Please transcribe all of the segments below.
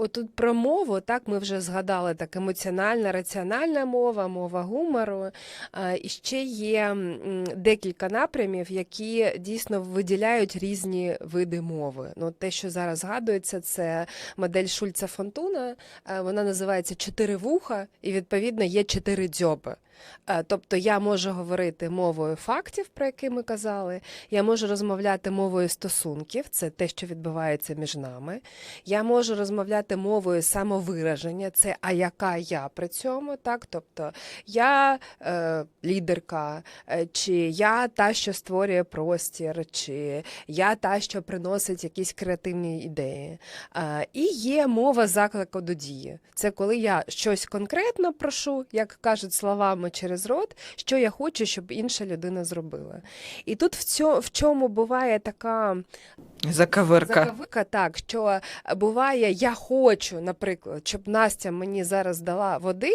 Отут про мову, так ми вже згадали так емоціональна, раціональна мова, мова гумору. І ще є декілька напрямів, які дійсно виділяють різні види мови. Ну, те, що зараз згадується, це модель Шульца Фонтуна. Вона називається чотири вуха, і відповідно є чотири дзьоби. Е, Тобто я можу говорити мовою фактів, про які ми казали. Я можу розмовляти мовою стосунків, це те, що відбувається між нами. Я можу розмовляти мовою самовираження, це а яка я при цьому, так? Тобто я е, лідерка, е, чи я та, що створює простір, чи я та, що приносить якісь креативні ідеї. Е, і є мова заклику до дії. Це коли я щось конкретно прошу, як кажуть словами через рот, що я хочу, щоб інша людина зробила. І тут в цьому, в чому буває така закавирка, закавирка так, що буває, я хочу, наприклад, щоб Настя мені зараз дала води,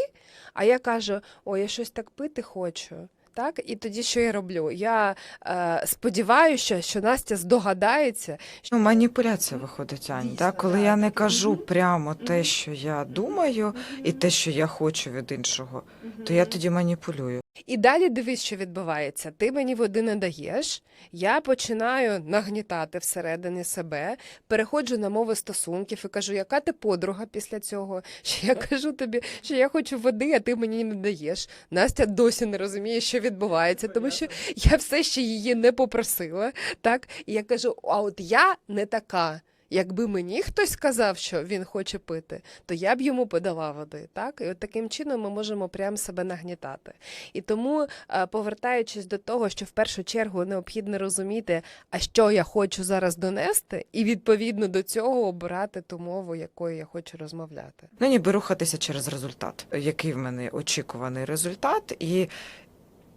а я кажу, ой, я щось так пити хочу. Так, і тоді що я роблю? Я е, сподіваюся, що Настя здогадається, що Ну, маніпуляція виходить, Ань, Дійсно, так? коли так. я не кажу прямо те, що я думаю, і те, що я хочу від іншого, то я тоді маніпулюю. І далі дивись, що відбувається. Ти мені води не даєш, я починаю нагнітати всередині себе, переходжу на мову стосунків і кажу, яка ти подруга після цього? Що я кажу тобі, що я хочу води, а ти мені не даєш. Настя досі не розуміє, що відбувається, тому що я все ще її не попросила. Так? І я кажу: а от я не така. Якби мені хтось сказав, що він хоче пити, то я б йому подала води. Так? І от таким чином ми можемо прям себе нагнітати. І тому, е, повертаючись до того, що в першу чергу необхідно розуміти, а що я хочу зараз донести, і відповідно до цього обирати ту мову, якою я хочу розмовляти. Ну, ніби рухатися через результат, який в мене очікуваний результат, і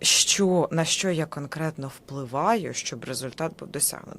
що, на що я конкретно впливаю, щоб результат був досягнутий.